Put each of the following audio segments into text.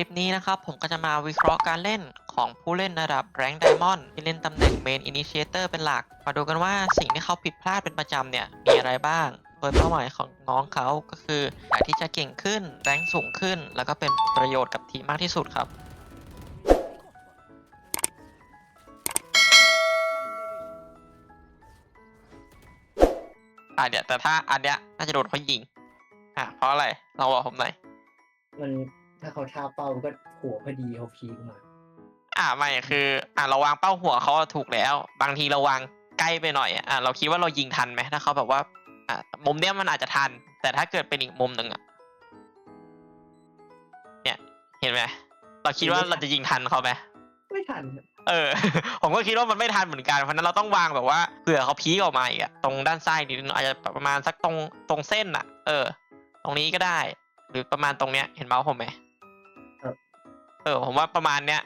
ลิปนี้นะครับ ผมก็จะมาวิเคราะห์การเล่นของผู้เล่นระดับแรงไดมอนด์ที่เล่นตำแหน่งเมนอินิเชเตอร์เป็นหลัก มาดูกันว่าสิ่งที่เขาผิดพลาดเป็นประจำเนี่ย มีอะไรบ้าง โดยเป้าหมายของน้องเขาก็คืออยากที่จะเก่งขึ้น แรงสูงขึ้น แล้วก็เป็นประโยชน์กับทีมมากที่สุดครับอะเดี๋ยวแต่ถ้าอันเนี้ยน่าจะโดนเขายิงอะเพราะอะไรลองบอกผมหน่อยมัน ถ้าเขาท่าเป้ามันก็หัวพอดีเขาพีกมาอ่าไม่คือ อ่าเราวางเป้าหัวเขาถูกแล้ว บางทีเราวางใกล้ไปหน่อยอะเราคิดว่าเรายิงทันไหมถ้าเขาแบบว่าอ่ามุมเนี้ยมันอาจจะทัน แต่ถ้าเกิดเป็นอีกมุมหนึ่งอะเนี่ย เห็นไหมเราคิดว่าเราจะยิงทันเขาไหมไม่ทันเออ ผมก็คิดว่ามันไม่ทันเหมือนกันเพราะฉะนั้นเราต้องวางแบบว่าเผื่อเขาพีกออกมาอีกอะตรงด้านซ้ายนิดนึงอาจจะประมาณสักตรงตรงเส้นอะเออ ตรงนี้ก็ได้ หรือประมาณตรงเนี้ยเห็นเมาส์ผมไหมครับ เออ ผมว่าประมาณเนี้ย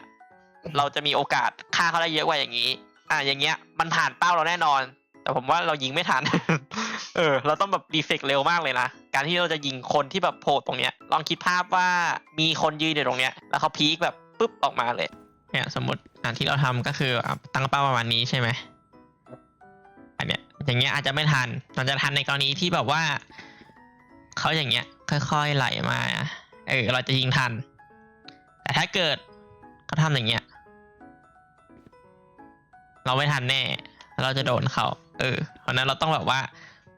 เราจะมีโอกาสฆ่าเขาได้เยอะกว่าอย่างนี้ อะอย่างเงี้ย มันผ่านเป้าเราแน่นอน แต่ผมว่าเรายิงไม่ทัน เออ เราต้องแบบรีเฟกเร็วมากเลยนะ การที่เราจะยิงคนที่แบบโผล่ตรงเนี้ย ลองคิดภาพว่ามีคนยืนอยู่ตรงเนี้ย แล้วเขาพีคแบบปุ๊บออกมาเลย เนี่ยสมมติอะที่เราทำก็คืออะตั้งเป้าประมาณนี้ใช่ไหมอันเนี้ย อย่างเงี้ยอาจจะไม่ทัน มันจะทันในกรณีที่แบบว่าเขาอย่างเงี้ย ค่อยๆไหลมา เออ เราจะยิงทันแต่ ถ้าเกิดเขาทำอย่างเงี้ย เราไม่ทันแน่ เราจะโดนเขา เออ เพราะฉะนั้นเราต้องแบบว่า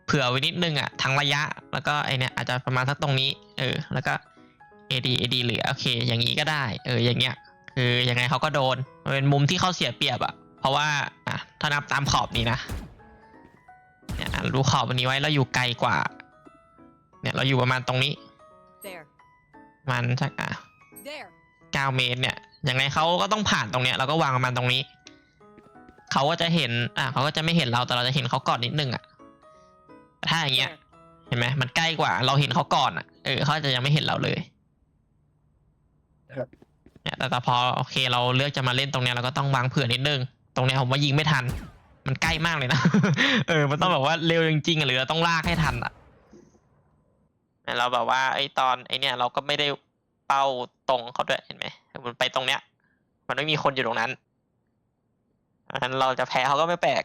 เผื่อไว้นิดนึงอะ ทั้งระยะ แล้วก็ไอเนี้ยอาจจะประมาณสักตรงนี้ เออ แล้วก็ AD AD เหลือ โอเค อย่างนี้ก็ได้ เออ อย่างเงี้ย คือยังไงเขาก็โดนมันเป็นมุมที่เขาเสียเปรียบอะเพราะว่า อะ ถ้านับตามขอบนี้นะเนี่ยอะดูขอบวันนี้ไว้เราอยู่ไกลกว่า เนี่ย เราอยู่ประมาณตรงนี้ There. ประมันสักอะ There. เก้าเมตรเนี่ยยังไงเขาก็ต้องผ่านตรงเนี้ยเราก็วางประมาณตรงนี้ เขาก็จะเห็น อะเขาก็จะไม่เห็นเราแต่เราจะเห็นเขาก่อนนิดนึงอะแต่ถ้าอย่างเงี้ย There. เห็นไหมมันใกล้กว่า เราเห็นเขาก่อนอะ เออเขาจะยังไม่เห็นเราเลยครับ เนี่ยแต่แต่พอโอเคเราเลือกจะมาเล่นตรงเนี้ยเราก็ต้องวางเผื่อนิดนึง ตรงเนี้ยผมว่ายิงไม่ทัน มันใกล้มากเลยนะ เออ มันต้องแบบว่าเร็วจริงๆอะหรือเราต้องลากให้ทันอะ เราแบบว่าไอ้ตอนไอ้เนี่ยเราก็ไม่ได้ เป้าตรงเขาด้วยเห็นไหมมันไปตรงเนี้ย มันไม่มีคนอยู่ตรงนั้นเพราะฉะนั้นเราจะแพ้เขาก็ไม่แปลก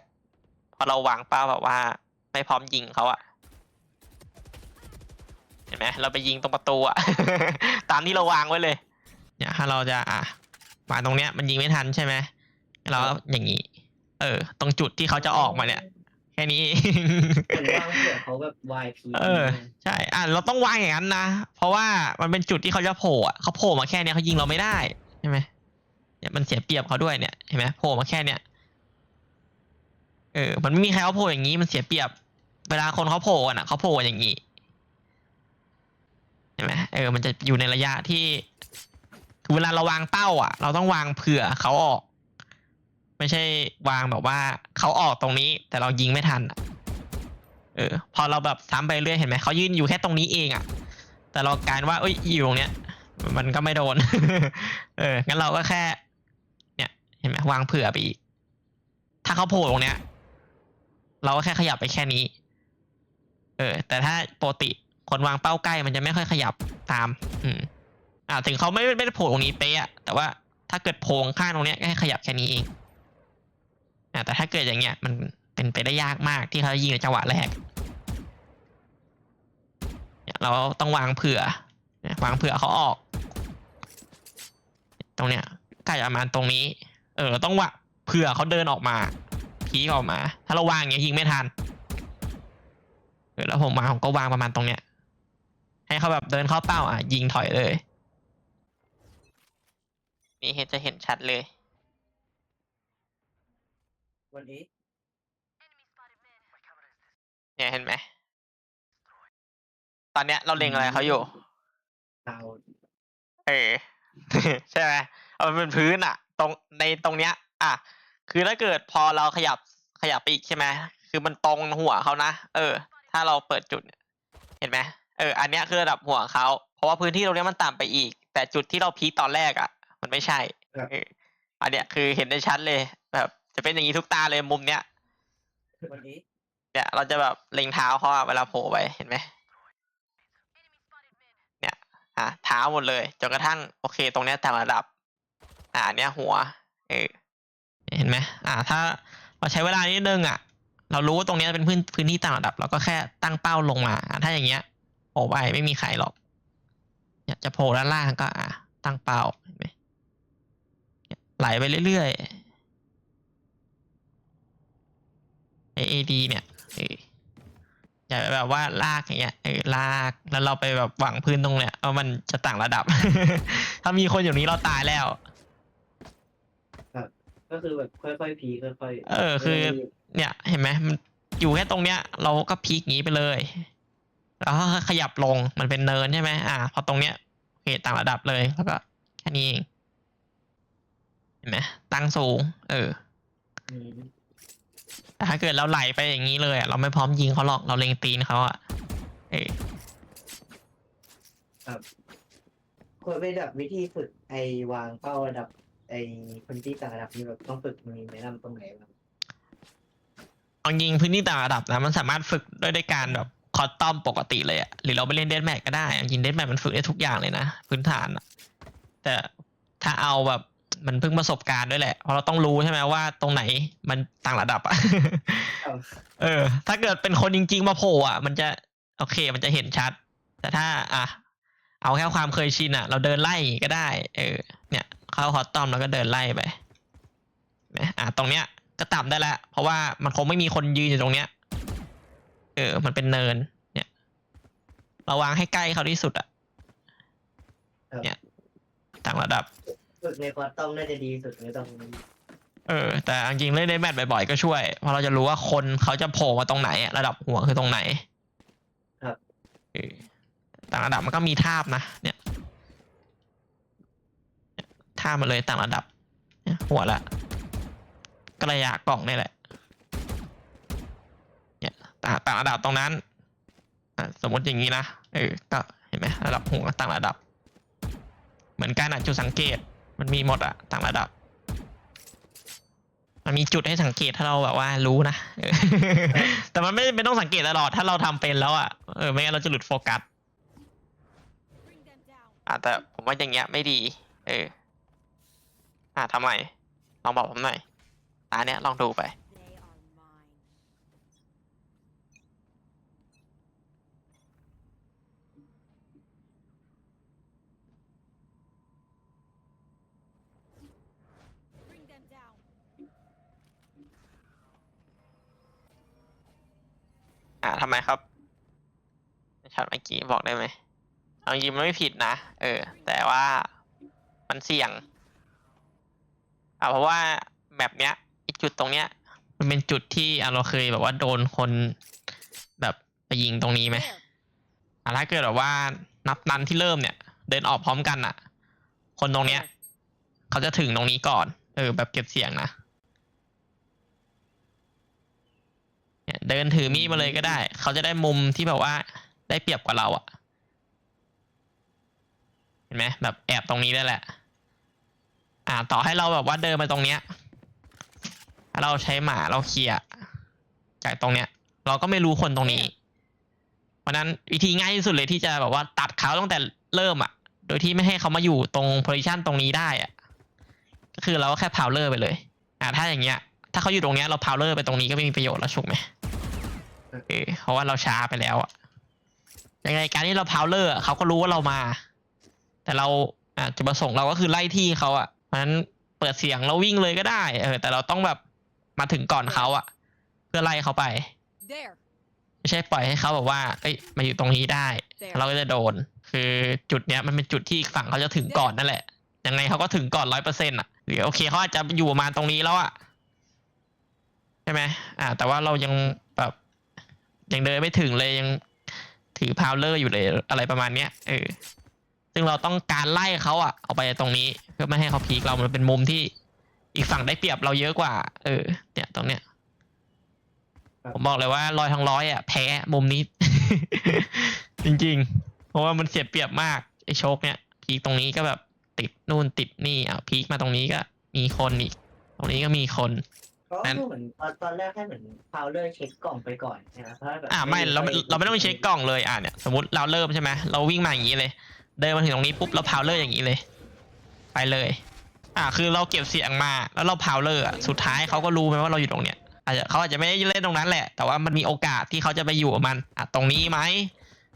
เพราะเราวางเป้าแบบว่า ไม่พร้อมยิงเขาอะเห็นไหมเราไปยิงตรงประตูอะตามที่เราวางไว้เลย เนี่ยถ้าเราจะอะวางตรงเนี้ย มันยิงไม่ทันใช่ไหมเราอย่างนี้ เออ ตรงจุดที่เขาจะออกมาเนี่ย ค่นี้เหมือนว่างเผื่อเขาแบบวายพีเออ ใช่ อะเราต้องวางอย่างนั้นนะ เพราะว่ามันเป็นจุดที่เขาจะโผล่อะเขาโผล่มาแค่เนี้ยเขายิงเราไม่ได้ใช่ไหมเนี่ยมันเสียเปรียบเขาด้วยเนี่ยเห็นไหมโผล่มาแค่เนี้ยเออ มันไม่มีใครเขาโผล่อย่างนี้มันเสียเปรียบ เวลาคนเขาโผล่กันอะเขาโผล่กันอย่างนี้เห็นไหมเออ มันจะอยู่ในระยะที่คือเวลาเราวางเป้า อะ เราต้องวางเผื่อเขาออก ไม่ใช่วางแบบว่าเขาออกตรงนี้ แต่เรายิงไม่ทันเออ พอเราแบบซ้ำไปเรื่อยเห็นไหมเขายืนอยู่แค่ตรงนี้เองอะ แต่เราการว่าเอ้ยอยู่ตรงเนี้ยมันก็ไม่โดน เออ งั้นเราก็แค่ เนี่ย เห็นไหมวางเผื่อไปอีก ถ้าเขาโผล่ตรงเนี้ย เราก็แค่ขยับไปแค่นี้ เออ แต่ถ้าปกติคนวางเป้าใกล้มันจะไม่ค่อยขยับตาม อืม อ่า ถึงเขาไม่ไม่ได้โผล่ตรงนี้เป๊ะอะแต่ว่าถ้าเกิดโผล่ข้างตรงเนี้ยก็ให้ขยับแค่นี้เอง อ่าแต่ถ้าเกิดอย่างเงี้ยมันเป็นไปได้ยากมากที่เขายิงในจังหวะแรกเราต้องวางเผื่อวางเผื่อเขาออก ตรงเนี้ยใกล้ประมาณตรงนี้ เออต้องวาเผื่อเขาเดินออกมาพีกออกมา ถ้าเราวางอย่างเงี้ยยิงไม่ทันเออแล้วผมมาผมก็วางประมาณตรงเนี้ย ให้เขาแบบเดินเข้าเป้าอะ ยิงถอยเลย นี่เห็นจะเห็นชัดเลย วันนี้เนี่ยเห็นไหม ตอนเนี้ยเราเล็งอะไรเขาอยู่ดาวเออ ใช่ไหมเอามันเป็นพื้นอะตรงในตรงเนี้ย อะ คือถ้าเกิดพอเราขยับขยับไปอีกใช่ไหมคือมันตรงหัวเขานะ เออ ถ้าเราเปิดจุดเนี่ยเห็นไหมเออ อันเนี้ยคือระดับหัวเขา เพราะว่าพื้นที่ตรงเนี้ยมันต่ำไปอีก แต่จุดที่เราพีคตอนแรกอะมันไม่ใช่ครับเออ อันเนี้ยคือเห็นได้ชัดเลยแบบ จะเป็นอย่างนี้ทุกตาเลยมุมเนี้ยวันนี้เนี่ยเราจะแบบเล็งเท้าเขาอะเวลาโผล่ไปเห็นไหมเนี่ยออะเท้าหมดเลยจนกระทั่งโอเค ตรงเนี้ยต่างระดับ อ่าอันเนี้ยหัว เออเห็นไหมอ่า ถ้าเราใช้เวลานิดนึงอะ เรารู้ว่าตรงเนี้ยเป็นพื้นพื้นที่ต่างระดับ เราก็แค่ตั้งเป้าลงมาอะถ้าอย่างเงี้ยโผล่ไปไม่มีใครหรอกเนี่ยจะโผล่ด้านล่างก็ อะตั้งเป้าเห็นไหมเนี่ยไหลไปเรื่อยๆ AAD เนี่ยเอออย่าแบบว่าลากอย่างเงี้ยเออลากแล้วเราไปแบบหวังพื้นตรงเนี้ยเอามันจะต่างระดับ ถ้ามีคนอยู่นี้เราตายแล้ว ก็คือแบบค่อยๆพีค่อยๆเออคือไม่ได้เนี่ยเห็นไหมมันอยู่แค่ตรงเนี้ย เราก็พลิกงี้ไปเลย แล้วก็ขยับลงมันเป็นเนินใช่ไหมอ่าพอตรงเนี้ยโอเคต่างระดับเลยแล้วก็แค่นี้เองเห็นไหมตั้งสูง เอออืม แต่ถ้าเกิดเราไหลไปอย่างนี้เลยอะเราไม่พร้อมยิงเขาหรอกเราเล็งตีนเขาอะเออควรเป็นแบบวิธีฝึกไอวางเป้าระดับ ไอพื้นที่ต่างระดับนี่แบบต้องฝึกมีแนะนำตรงไหนบ้างเอายิงพื้นที่ต่างระดับนะ มันสามารถฝึกด้วยด้วยการแบบคอสตอมปกติเลยอะหรือเราไปเล่นเดนแมทก็ได้เอายิงเดนแมทมันฝึกได้ทุกอย่างเลยนะพื้นฐานอะแต่ถ้าเอาแบบ มันเพิ่งประสบการณ์ด้วยแหละเพราะเราต้องรู้ใช่ไหมว่าตรงไหนมันต่างระดับอะครับเออ ถ้าเกิดเป็นคนจริง ๆ มาโผล่อะมันจะโอเค มันจะเห็นชัด แต่ถ้า อะเอาแค่ความเคยชินอะเราเดินไล่ก็ได้ เออ เนี่ยเข้าคอสตอมแล้วก็เดินไล่ไปนะอะตรงเนี้ย ก็ต่ำได้แล้วเพราะว่ามันคงไม่มีคนยืนอยู่ตรงเนี้ย เออ มันเป็นเนิน เนี่ยเราวางให้ใกล้เขาที่สุดอะครับเนี่ยต่างระดับ ฝึกในคอร์สต้องน่าจะดีสุดไม่ต้องเออ แต่จริงๆเล่นในแมตช์บ่อยๆก็ช่วย เพราะเราจะรู้ว่าคนเขาจะโผล่มาตรงไหนอะระดับหัวคือตรงไหนครับเออต่างระดับมันก็มีทาบนะ เนี่ยเนี่ยทาบมาเลยต่างระดับเนี่ยหัวละก็ระยะกล่องนี่แหละ เนี่ยต่างต่างระดับตรงนั้นอะสมมติอย่างนี้นะ เออ ก็เห็นไหมระดับหัวต่างระดับ เหมือนกันอะจุดสังเกต มันมีหมดอะต่างระดับ มันมีจุดให้สังเกตถ้าเราแบบว่ารู้นะ แต่มันไม่ไม่ต้องสังเกตตลอด ถ้าเราทำเป็นแล้วอะเออไม่งั้นเราจะหลุดโฟกัสอะแต่ผมว่าอย่างเงี้ยไม่ดี เออ อะทำไมลองบอกผมหน่อยตาเนี้ยลองดูไป They are mine. 'Bring them down. อะทำไมครับชัดเมื่อกี้บอกได้ไหมเอาจริงมันไม่ผิดนะ เออ แต่ว่ามันเสี่ยง อะเพราะว่าแบบเนี้ยจุดตรงเนี้ย มันเป็นจุดที่เราเคยแบบว่าโดนคนแบบไปยิงตรงนี้ไหมอะถ้าเกิดแบบว่านับนันที่เริ่มเนี่ย เดินออกพร้อมกันอะ คนตรงเนี้ย เขาจะถึงตรงนี้ก่อน เออ แบบเก็บเสียงนะ เดินถือมีดมาเลยก็ได้ เขาจะได้มุมที่แบบว่าได้เปรียบกว่าเราอะเห็นไหมแบบแอบตรงนี้ได้แหละ อ่า ต่อให้เราแบบว่าเดินมาตรงเนี้ยเราใช้หมาเราเคลียร์จากตรงเนี้ย เราก็ไม่รู้คนตรงนี้ เพราะฉะนั้นวิธีง่ายที่สุดเลยที่จะแบบว่าตัดเขาตั้งแต่เริ่มอะโดยที่ไม่ให้เขามาอยู่ตรงโพซิชันตรงนี้ได้อะก็คือเราก็แค่พาวเลอร์ไปเลย อ่าถ้าอย่างเงี้ย ถ้าเขาอยู่ตรงเนี้ยเราพาวเลอร์ไปตรงนี้ก็ไม่มีประโยชน์แล้วถูกไหม เออเพราะว่าเราช้าไปแล้วอะยังไงการที่เราพาวเลอร์เขาก็รู้ว่าเรามา แต่เราอ่าจุดประสงค์เราก็คือไล่ที่เขาอะเพราะฉะนั้นเปิดเสียงแล้ววิ่งเลยก็ได้ เออ แต่เราต้องแบบมาถึงก่อนเขาอะเพื่อไล่เขาไป There. ไม่ใช่ปล่อยให้เขาแบบว่าเอ้ยมาอยู่ตรงนี้ได้ There. เราก็จะโดน คือจุดเนี้ยมันเป็นจุดที่อีกฝั่งเขาจะถึงก่อนนั่นแหละ ยังไงเขาก็ถึงก่อนร้อยเปอร์เซ็นต์อะหรือโอเคเขาอาจจะอยู่ประมาณตรงนี้แล้วอะ ใช่ไหมอ่า แต่ว่าเรายังแบบ ยังเดินไม่ถึงเลยยังถือพาวเลอร์อยู่เลยอะไรประมาณเนี้ยเออซึ่งเราต้องการไล่เขาอะเอาไปตรงนี้เพื่อไม่ให้เขาพีคเรามันเป็นมุมที่อีกฝั่งได้เปรียบเราเยอะกว่า เออ เนี่ยตรงเนี้ย ผมบอกเลยว่าร้อยทั้งร้อยอะแพ้มุมนี้ จริงๆ เพราะว่ามันเสียเปรียบมากไอ้โชคเนี่ย พีคตรงนี้ก็แบบติดนู่นติดนี่อะพีคมาตรงนี้ก็มีคนอีก ตรงนี้ก็มีคน ก็นั้นเหมือนตอนตอนแรกให้เหมือนพาวเลอร์เช็คกล่องไปก่อนนะเพราะแบบอ่าไม่เราไม่เราไม่ต้องเช็คกล่องเลยอะเนี่ยสมมติเราเริ่มใช่ไหมเราวิ่งมาอย่างนี้เลย เดินมาถึงตรงนี้ปุ๊บเราพาวเลอร์อย่างนี้เลย ไปเลย อ่าคือเราเก็บเสียงมาแล้วเราพาวเลอร์อะสุดท้ายเขาก็รู้ไหมว่าเราอยู่ตรงเนี้ยอาจจะเขาอาจจะไม่ได้เล่นตรงนั้นแหละ แต่ว่ามันมีโอกาสที่เขาจะไปอยู่กับมันอะตรงนี้ไหม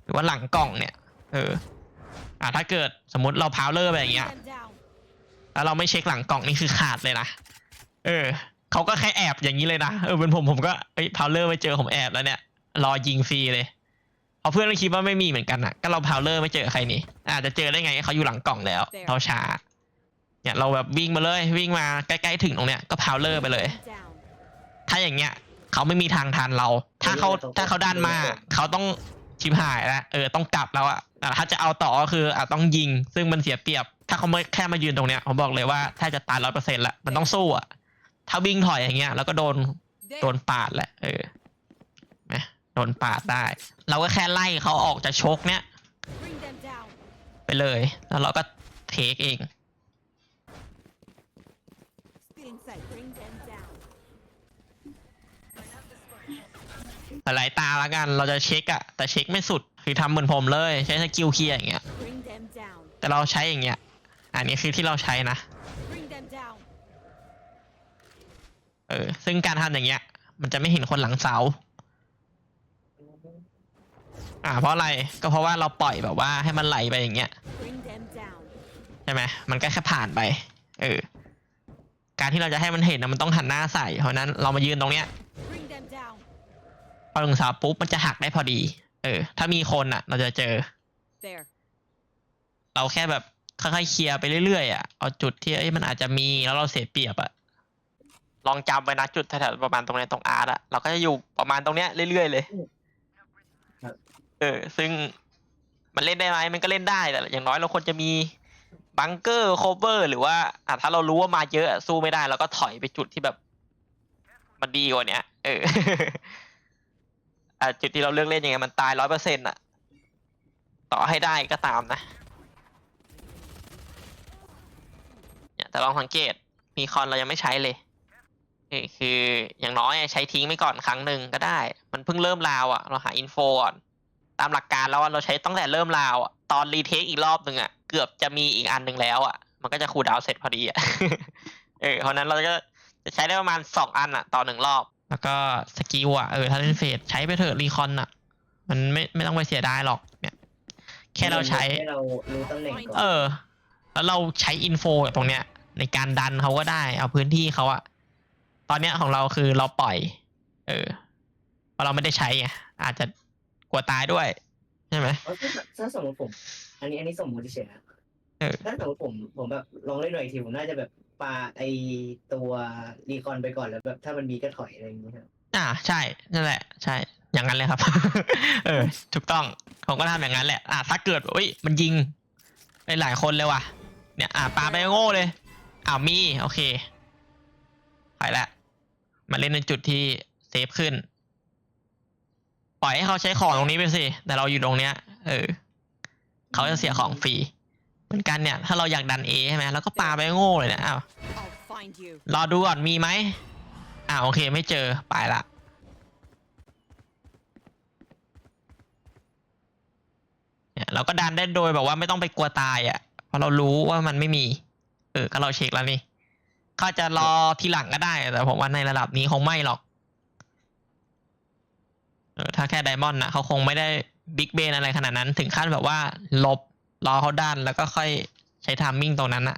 หรือว่าหลังกล่องเนี่ย เออ อะถ้าเกิดสมมติเราพาวเลอร์ไปอย่าง Bring เงี้ย them down. แล้วเราไม่เช็คหลังกล่องนี่คือขาดเลยนะเออ เขาก็แค่แอบอย่างนี้เลยนะเออเป็นผมผมก็เอ้ยพาวเลอร์ไม่เจอผมแอบแล้วเนี่ย รอยิงฟรีเลยเอาเพื่อนก็คิดว่าไม่มีเหมือนกันอะ ก็เราพาวเลอร์ไม่เจอใครนี่อาจจะเจอได้ไงเขาอยู่หลังกล่องแล้วเราช้าเนี่ยเราแบบวิ่งมาเลยวิ่งมาใกล้ๆถึงตรงเนี้ยก็พาวเลอร์ไปเลย Bring them down. ถ้าอย่างเงี้ยเขาไม่มีทางทันเรา ถ้าเขาถ้าเขาดันมาเขาต้องชิบหายแล้วเออต้องกลับแล้วอะอะถ้าจะเอาต่อก็คืออะต้องยิง ซึ่งมันเสียเปรียบ ถ้าเขาไม่แค่มายืนตรงเนี้ยผมบอกเลยว่าถ้าจะตายร้อยเปอร์เซ็นต์ละมันต้องสู้อะ ถ้าวิ่งถอยอย่างเงี้ยแล้วก็โดนโดนปาดแหละเออนะโดนปาดได้ เราก็แค่ไล่เขาออกจากชกเนี้ยไปเลย แล้วเราก็เทคเองหลายตาละกัน เราจะเช็คอะแต่เช็คไม่สุด คือทำเหมือนผมเลย ใช้สกิลเคลียร์อย่างเงี้ย แต่เราใช้อย่างเงี้ย อันนี้คือที่เราใช้นะ เออ ซึ่งการทำอย่างเงี้ย มันจะไม่เห็นคนหลังเสา อ่า เพราะอะไร ก็เพราะว่าเราปล่อยแบบว่าให้มันไหลไปอย่างเงี้ย Bring them down. ใช่ไหมมันก็แค่ผ่านไป เออ การที่เราจะให้มันเห็นนะมันต้องหันหน้าใส่ เพราะฉะนั้นเรามายืนตรงเนี้ย Bring them down. พอถึงเสาปุ๊บมันจะหักได้พอดี เออ ถ้ามีคนอะ เราจะเจอ There. เราแค่แบบค่อยๆเคลียร์ไปเรื่อยๆอะ เอาจุดที่เอ้ยมันอาจจะมีแล้วเราเสียเปรียบอะ ลองจำไว้นะจุดแถวๆประมาณตรงเนี้ยตรงอาร์ตอะเราก็จะอยู่ประมาณตรงเนี้ยเรื่อยๆเลย ครับ เออ ซึ่งมันเล่นได้ไหมมันก็เล่นได้แต่อย่างน้อยเราควรจะมีบังเกอร์โคเวอร์ หรือว่าอะถ้าเรารู้ว่ามาเยอะอะสู้ไม่ได้เราก็ถอยไปจุดที่แบบ มันดีกว่าเนี้ย เออ อะจุดที่เราเลือกเล่นยังไงมันตายร้อยเปอร์เซ็นต์อะต่อให้ได้ก็ตามนะเนี่ยแต่ลองสังเกตมีคอนเรายังไม่ใช้เลย คือคืออย่างน้อยใช้ทิ้งไว้ก่อนครั้งหนึ่งก็ได้ มันเพิ่งเริ่มราวอะ เราหาอินโฟก่อนตามหลักการแล้วอะเราใช้ตั้งแต่เริ่มราวอะตอนรีเทคอีกรอบหนึ่งอะเกือบจะมีอีกอันหนึ่งแล้วอะมันก็จะคูลดาวน์เสร็จพอดีอะเออเพราะฉะนั้นเราก็จะใช้ได้ประมาณสองอันอะต่อหนึ่งรอบ แล้วก็สกิลอะเออถ้าเล่นเฟสใช้ไปเถอะรีคอนอะมันไม่ไม่ต้องไปเสียดายหรอกเนี่ยแค่เราใช้ให้เรารู้ตำแหน่งก่อนเออ แล้วเราใช้อินโฟตรงเนี้ย ในการดันเขาก็ได้ เอาพื้นที่เขาอะ ตอนเนี้ยของเราคือเราปล่อย เออเพราะเราไม่ได้ใช้ไงอาจจะกลัวตายด้วย ใช่ไหมเอาถ้าถ้าสมมติผม อันนี้อันนี้สมมติเฉยๆนะเออ ถ้าสมมติผมผมแบบลองเล่นหน่อยอีกทีผมน่าจะแบบปาไอตัวรีคอนไปก่อนแล้วแบบถ้ามันมีก็ถอยอะไรอย่างเงี้ยครับอ่าใช่นั่นแหละ ใช่ อย่างนั้นเลยครับ เออ ถูกต้องผมก็ทำอย่างนั้นแหละ อ่าถ้าเกิดอุ้ยมันยิงไปหลายคนเลยว่ะ เนี่ย อ่าปาไปโง่เลย อ้าวมี โอเคไปละ มาเล่นในจุดที่เซฟขึ้น ปล่อยให้เขาใช้ของตรงนี้ไปสิ แต่เราอยู่ตรงเนี้ย เออ เขาจะเสียของฟรี เหมือนกันเนี่ย ถ้าเราอยากดันเอใช่ไหมแล้วก็ปาไปโง่เลยนี่ยอ้าวรอดูก่อนมีไหมอ่าโอเคไม่เจอไปละเนี่ยเราก็ดันได้โดยแบบว่าไม่ต้องไปกลัวตายอะ่ะเพราะเรารู้ว่ามันไม่มี เออก็เราเช็คแล้วนี่ เขาจะรอทีหลังก็ได้ แต่ผมว่าในระดับนี้คงไม่หรอกถ้าแค่ไดมอนด์นะเขาคงไม่ได้บิ๊กเบนอะไรขนาดนั้น ถึงขั้นแบบว่า ลบรอเขาดันแล้วก็ค่อยใช้ทามมิ่งตรงนั้นอะ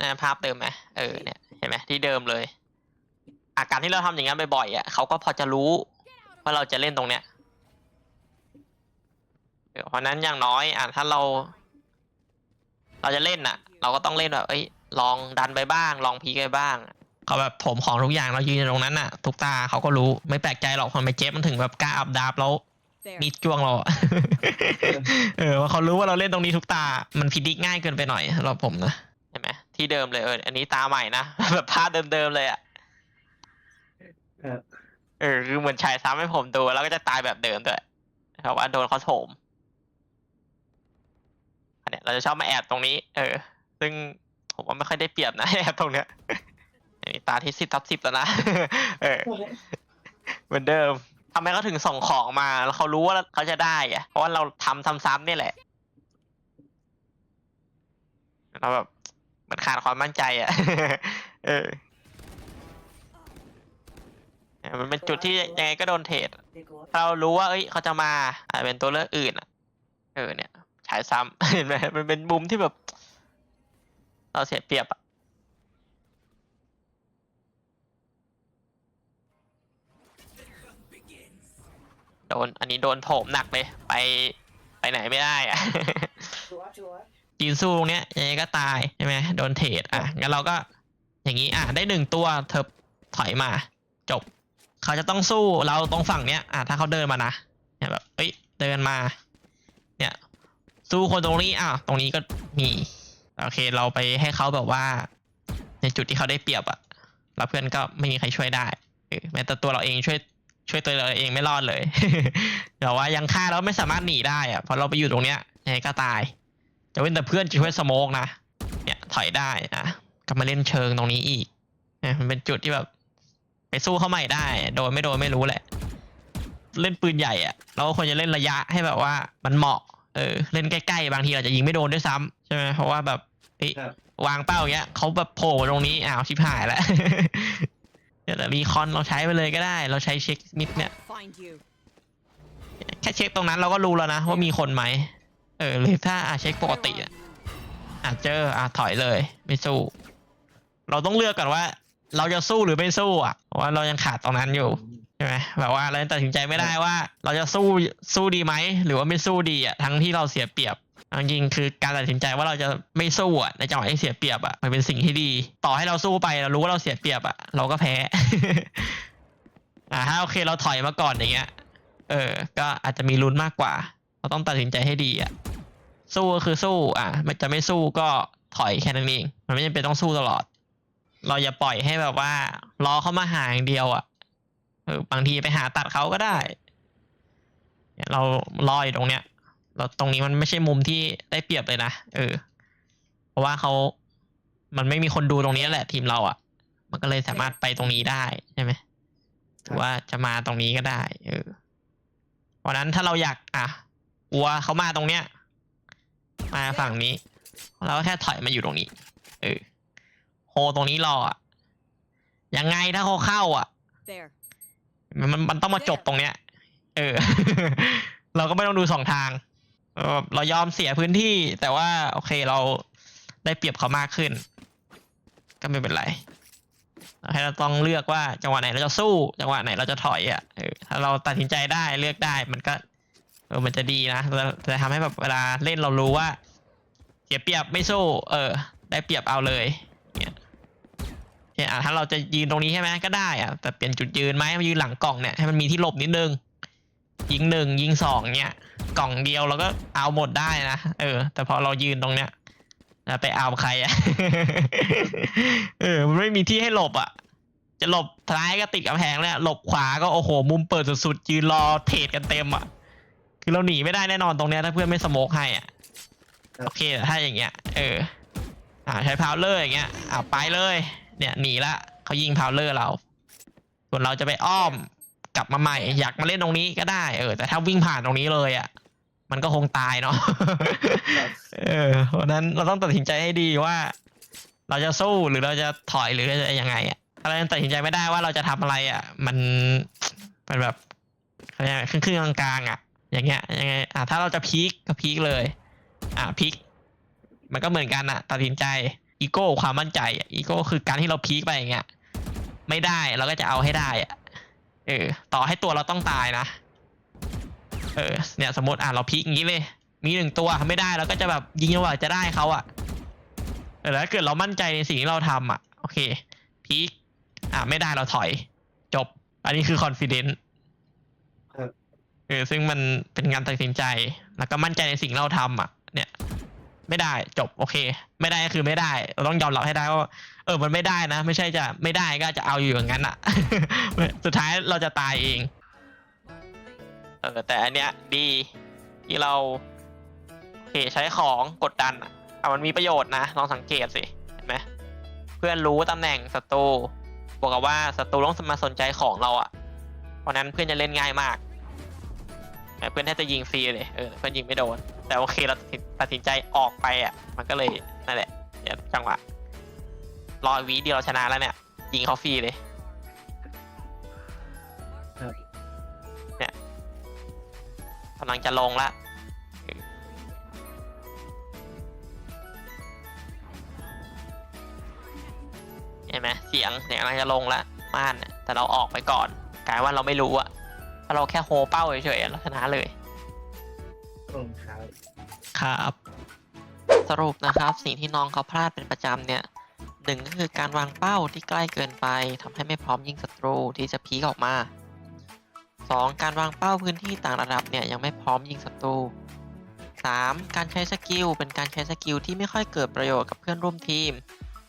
นะภาพเดิมไหมเออเนี่ยเห็นไหมที่เดิมเลย อาการที่เราทำอย่างนั้นบ่อยๆอะเขาก็พอจะรู้ว่าเราจะเล่นตรงเนี้ยเพราะฉะนั้นอย่างน้อย อะถ้าเรา เราจะเล่นอะ เราก็ต้องเล่นแบบเอ้ย ลองดันไปบ้าง ลองพีกไปบ้างเขาแบบถมของทุกอย่างเรายืนอยู่ตรงนั้นอะ ทุกตาเขาก็รู้ไม่แปลกใจหรอกคนไปเจ็บมันถึงแบบกล้าอับดาบแล้ว There. มีดจ้วงเราอะเออว่าเขารู้ว่าเราเล่นตรงนี้ทุกตา มันพิดิกง่ายเกินไปหน่อยสำหรับผมนะเห็นไหมที่เดิมเลยเอออันนี้ตาใหม่นะแบบภาพเดิมๆเลยอะครับเออคือเหมือนฉายซ้ำให้ผมดูแล้วก็จะตายแบบเดิมด้วยเพราะว่าโดนเขาโถมอันเนี้ยเราจะชอบมาแอบตรงนี้ เออ ซึ่ง ผมว่าไม่ค่อยได้เปรียบนะแอบตรงเนี้ยอันนี้ตาที่สิบทับสิบแล้วนะเออเหมือนเดิมทำไมเขาถึงส่งของมา แล้วเขารู้ว่าเขาจะได้อะเพราะว่าเราทำซ้ำๆนี่แหละเราแบบมันขาดความมั่นใจอะ เออ มันเป็นจุดที่ยังไงก็โดนเทรดเรารู้ว่า เอ้ยเขาจะมาอาจจะเป็นตัวเลือกอื่นอะเออเนี่ย ฉายซ้ำเห็นไหมมันเป็นมุมที่แบบ เราเสียเปรียบอะโดน อันนี้โดนโถมหนักเลย ไปไปไหนไม่ได้อะชัวร์ชัวร์ยืนสู้ตรงเนี้ยยังไงก็ตายใช่ไหมโดนเทรดอะงั้นเราก็อย่างนี้อะได้หนึ่งตัวเธอถอยมา จบ เขาจะต้องสู้เราตรงฝั่งเนี้ยอะถ้าเขาเดินมานะเนี่ยแบบเอ้ยเดินมา เนี่ย สู้คนตรงนี้อะตรงนี้ก็มี โอเค เราไปให้เขาแบบว่า ในจุดที่เขาได้เปรียบอะแล้วเพื่อนก็ไม่มีใครช่วยได้แม้แต่ตัวเราเองช่วยช่วยตัวเราเองไม่รอดเลยแต่ว่ายังฆ่าแล้วไม่สามารถหนีได้อะเพราะเราไปอยู่ตรงเนี้ยยังไงก็ตายจะเว้นแต่เพื่อนจะช่วยสโมกนะเนี่ยถอยได้นะก็มาเล่นเชิงตรงนี้อีกเนี่ยมันเป็นจุดที่แบบ ไปสู้เขาใหม่ได้ โดนไม่โดนไม่รู้แหละ เล่นปืนใหญ่อะเราควรจะเล่นระยะให้แบบว่ามันเหมาะ เออเล่นใกล้ๆบางทีอาจจะยิงไม่โดนด้วยซ้ำใช่ไหมเพราะว่าแบบเฮ้ยครับ วางเป้าอย่างเงี้ยเขาแบบโผล่มาตรงนี้อ้าวชิบหายแล้วเนี่ยแต่รีคอนเราใช้ไปเลยก็ได้ เราใช้เช็คมิดเนี่ย Find you. แค่เช็คตรงนั้นเราก็รู้แล้วนะว่ามีคนไหม เออหรือถ้าอะเช็คปกติอะอะเจออะถอยเลย ไม่สู้ เราต้องเลือกก่อนว่า เราจะสู้หรือไม่สู้อะเพราะว่าเรายังขาดตรงนั้นอยู่ใช่ไหมแบบว่าเรายังตัดสินใจไม่ได้ว่า เราจะสู้สู้ดีไหมหรือว่าไม่สู้ดีอะทั้งที่เราเสียเปรียบเอาจริงๆคือการตัดสินใจว่าเราจะไม่สู้อะในจังหวะที่เสียเปรียบอะมันเป็นสิ่งที่ดี ต่อให้เราสู้ไปเรารู้ว่าเราเสียเปรียบอะเราก็แพ้อ่าถ้าโอเคเราถอยมาก่อนอย่างเงี้ย เออ ก็อาจจะมีลุ้นมากกว่า เราต้องตัดสินใจให้ดีอะสู้ก็คือสู้ อะมันจะไม่สู้ก็ถอยแค่นั้นเองมันไม่จำเป็นต้องสู้ตลอด เราอย่าปล่อยให้แบบว่า รอเขามาหาอย่างเดียวอะ เออบางทีไปหาตัดเขาก็ได้ เรารออยู่ตรงเนี้ย เราตรงนี้มันไม่ใช่มุมที่ได้เปรียบเลยนะเออ เพราะว่าเขามันไม่มีคนดูตรงนี้แหละ ทีมเราอะ มันก็เลยสามารถไปตรงนี้ได้ใช่ไหมหรือว่าจะมาตรงนี้ก็ได้ เออ เพราะนั้นถ้าเราอยาก อะกลัวเขามาตรงเนี้ย มาฝั่งนี้ เราก็แค่ถอยมาอยู่ตรงนี้ เออโฮตรงนี้รออะยังไงถ้าเขาเข้าอะ มันมันต้องมาจบตรงเนี้ย เออ เราก็ไม่ต้องดูสองทางเออเรายอมเสียพื้นที่ แต่ว่า โอเคเราได้เปรียบเขามากขึ้น ก็ไม่เป็นไรให้เราต้องเลือกว่าจังหวะไหนเราจะสู้ จังหวะไหนเราจะถอยอะถ้าเราตัดสินใจได้เลือกได้มันก็เออมันจะดีนะจะจะทำให้แบบเวลาเล่นเรารู้ว่า เสียเปรียบไม่สู้ เออ ได้เปรียบเอาเลย เนี่ยเนี่ยอะถ้าเราจะยืนตรงนี้ใช่ไหมก็ได้อะแต่เปลี่ยนจุดยืนไหมมายืนหลังกล่องเนี่ยให้มันมีที่หลบนิดนึง ยิงหนึ่งยิงสองเนี่ยกล่องเดียวเราก็เอาหมดได้นะเออ แต่พอเรายืนตรงเนี้ยแล้วไปเอาใครอะเออมันไม่มีที่ให้หลบอะ จะหลบท้ายก็ติดกำแพงแล้วหลบขวาก็โอ้โห มุมเปิดสุดๆยืนรอเทรดกันเต็มอะ คือเราหนีไม่ได้แน่นอนตรงเนี้ยถ้าเพื่อนไม่สโมกให้อะโอเคแต่ถ้าอย่างเงี้ย เออ อ่าใช้พาวเลอร์อย่างเงี้ยอ่าไปเลย เนี่ยหนีละเขายิงพาวเลอร์เรา ส่วนเราจะไปอ้อมกลับมาใหม่ อยากมาเล่นตรงนี้ก็ได้เออแต่ถ้าวิ่งผ่านตรงนี้เลยอะมันก็คงตายเนาะเออเพราะนั้นเราต้องตัดสินใจให้ดีว่า เราจะสู้หรือเราจะถอยหรือจะยังไงอะถ้าเราตัดสินใจไม่ได้ว่าเราจะทำอะไรอะ มันมันแบบอะไรครึ่งครึ่งๆกลางๆอะ อย่างเงี้ยยังไงอะถ้าเราจะพีคก็พีคเลย อะพีคมันก็เหมือนกันอะ ตัดสินใจ อีโก้ความมั่นใจอะอีโก้คือการที่เราพีคไปอย่างเงี้ยไม่ได้เราก็จะเอาให้ได้อะเออ ต่อให้ตัวเราต้องตายนะ เออ เนี่ยสมมติอะเราพีคอย่างนี้เลยมีหนึ่งตัวไม่ได้เราก็จะแบบยิงจังหวะจะได้เขาอะแต่ถ้าเกิดเรามั่นใจในสิ่งที่เราทำอะ โอเค พีคอะไม่ได้เราถอย จบ อันนี้คือ confidence ครับเออซึ่งมันเป็นการตัดสินใจ แล้วก็มั่นใจในสิ่งเราทำอะ เนี่ย ไม่ได้จบโอเค ไม่ได้ก็คือไม่ได้เราต้องยอมรับให้ได้ว่า เออมันไม่ได้นะ ไม่ใช่จะไม่ได้ก็จะเอาอยู่อย่างนั้นอะ สุดท้ายเราจะตายเองเออแต่อันเนี้ยดีที่เราโอเคใช้ของกดดันอะอะมันมีประโยชน์นะลองสังเกตสิเห็นไหมเพื่อนรู้ตำแหน่งศัตรูบอกกับว่าศัตรูต้องมาสนใจของเราอะ เพราะนั้นเพื่อนจะเล่นง่ายมากเพื่อนแทบจะยิงฟรีเลยเออเพื่อนยิงไม่โดน แต่โอเคเราตัดสินตัดสินใจออกไปอะ มันก็เลย นั่นแหละเนี่ยจังหวะรอยวีเดียวชนะแล้วเนี่ยยิงเขาฟรีเลยครับกำลังจะลงละเห็นไหมเสียงเสียงกำลังจะลงละม่านเนี่ยแต่เราออกไปก่อน กลายว่าเราไม่รู้อะถ้าเราแค่โฮเป้าเฉยๆเราชนะเลยรองเท้าครับสรุ รุปนะครับ สิ่งที่น้องเขาพลาดเป็นประจำเนี่ยหนึ่งก็คือการวางเป้าที่ใกล้เกินไปทำให้ไม่พร้อมยิงศัตรูที่จะพีกออกมาสองการวางเป้าพื้นที่ต่างระดับเนี่ยยังไม่พร้อมยิงศัตรูสามการใช้สกิลเป็นการใช้สกิลที่ไม่ค่อยเกิดประโยชน์กับเพื่อนร่วมทีม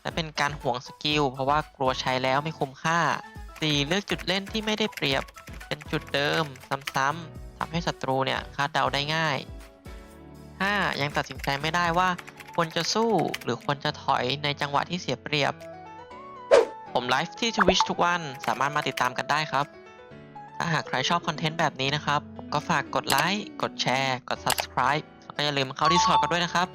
และเป็นการห่วงสกิลเพราะว่ากลัวใช้แล้วไม่คุ้มค่า 4. เลือกจุดเล่นที่ไม่ได้เปรียบ เป็นจุดเดิม ซ้ำๆทำให้ศัตรูเนี่ยคาดเดาได้ง่าย 5. ยังตัดสินใจไม่ได้ว่า ควรจะสู้หรือควรจะถอยในจังหวะที่เสียเปรียบ ผมไลฟ์ที่ Twitch ทุกวันสามารถมาติดตามกันได้ครับ ถ้าหากใครชอบคอนเทนต์แบบนี้นะครับ ก็ฝากกดไลค์กดแชร์กด Subscribe แล้วก็อย่าลืมเข้า Discord กันด้วยนะครับ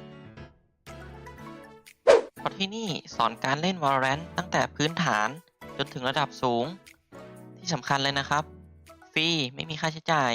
เพราะที่นี่สอนการเล่น Valorant ตั้งแต่พื้นฐานจนถึงระดับสูง ที่สำคัญเลยนะครับ ฟรีไม่มีค่าใช้จ่าย